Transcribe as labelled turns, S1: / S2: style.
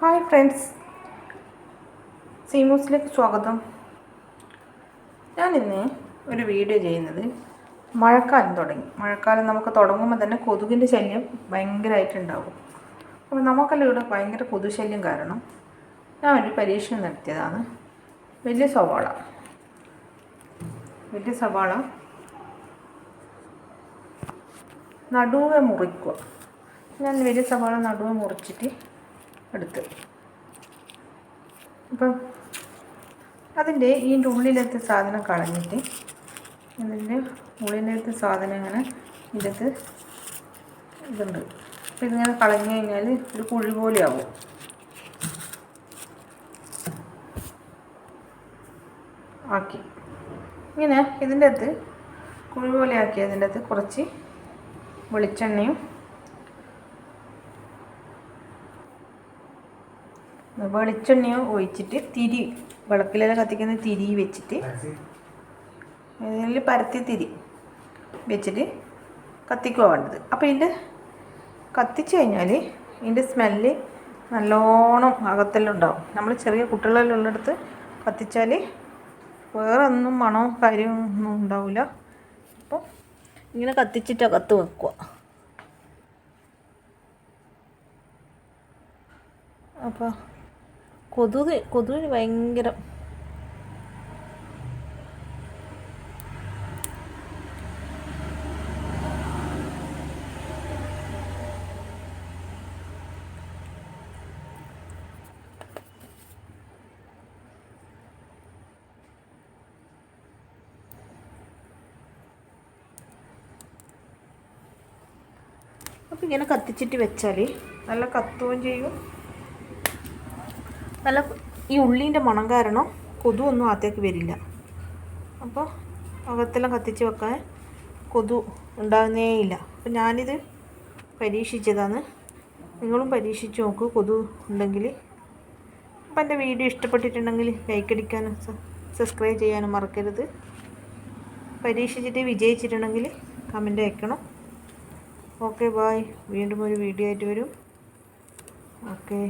S1: Hi friends. സീമൂസിലേക്ക് സ്വാഗതം. ഞാനിന്ന് ഒരു വീഡിയോ ചെയ്യുന്നത് മഴക്കാലം തുടങ്ങി. മഴക്കാലം നമുക്ക് തുടങ്ങുമ്പോൾ തന്നെ കൊതുകിന്റെ ശല്യം ഭയങ്കരമായിട്ടുണ്ടാവും. അപ്പോൾ നമുക്കെല്ലാം ഇവിടെ ഭയങ്കര കൊതുശല്യം കാരണം ഞാൻ ഒരു പരീക്ഷണം നടത്തിയതാണ്. വലിയ സവാള. വലിയ സവാള. നടുവെ മുറിക്കുക. ഞാൻ വലിയ സവാള നടുവെ മുറിച്ചിട്ട് എടുത്ത്. അപ്പം അതിന്റെ ഇതിന്റെ ഉള്ളിലത്തെ സാധനം കളഞ്ഞിട്ട് ഇതിന്റെ ഉള്ളിലത്തെ സാധനം ഇങ്ങനെ ഇതിന്റെ ഇതുണ്ട്. അപ്പം ഇതിങ്ങനെ കളഞ്ഞു കഴിഞ്ഞാൽ ഒരു കുഴി പോലെ ആവും. ആക്കി. ഇങ്ങനെ ഇതിന്റെ അകത്ത് കുഴി പോലെ ആക്കി അതിന്റെ അകത്ത് കുറച്ച് വെളിച്ചെണ്ണയും വെളിച്ചെണ്ണയോ ഒഴിച്ചിട്ട് തിരി വിളക്കിലെല്ലാം കത്തിക്കുന്ന തിരി വെച്ചിട്ട് ഇതിൽ പരത്തി തിരി വെച്ചിട്ട് കത്തിക്കുക വേണ്ടത്. അപ്പോൾ ഇതിന്റെ കത്തിച്ച് കഴിഞ്ഞാൽ ഇതിന്റെ സ്മെല്ല് നല്ലോണം അകത്തെല്ലാം ഉണ്ടാവും. നമ്മൾ ചെറിയ കുട്ടികളെല്ലാം ഉള്ളിടത്ത് കത്തിച്ചാൽ വേറെ ഒന്നും മണവും കാര്യവും ഒന്നും ഉണ്ടാവില്ല അപ്പോൾ ഇങ്ങനെ കത്തിച്ചിട്ട് അകത്ത് വെക്കുക അപ്പോൾ കൊതുക് കൊതുകിന് ഭയങ്കര അപ്പം ഇങ്ങനെ കത്തിച്ചിട്ട് വെച്ചാൽ നല്ല കത്തുകയും ചെയ്യും. നല്ല ഈ ഉള്ളീന്റെ മണം കാരണം കൊതുവൊന്നും അകത്തേക്ക് വരില്ല. അപ്പോൾ അകത്തെല്ലാം കത്തിച്ച് വെക്കാൻ കൊതു ഉണ്ടാകുന്നേ അപ്പോൾ അപ്പം ഞാനിത് പരീക്ഷിച്ചതാണ്. നിങ്ങളും പരീക്ഷിച്ച് നോക്കൂ കൊതു ഉണ്ടെങ്കിൽ അപ്പോൾ എന്റെ വീഡിയോ ഇഷ്ടപ്പെട്ടിട്ടുണ്ടെങ്കിൽ ലൈക്ക് അടിക്കാനും സബ്സ്ക്രൈബ് ചെയ്യാനും മറക്കരുത്. പരീക്ഷിച്ചിട്ട് വിജയിച്ചിട്ടുണ്ടെങ്കിൽ കമന്റ് അയക്കണം. ഓക്കെ ബായ് വീണ്ടും ഒരു വീഡിയോ ആയിട്ട് വരും. ഓക്കെ.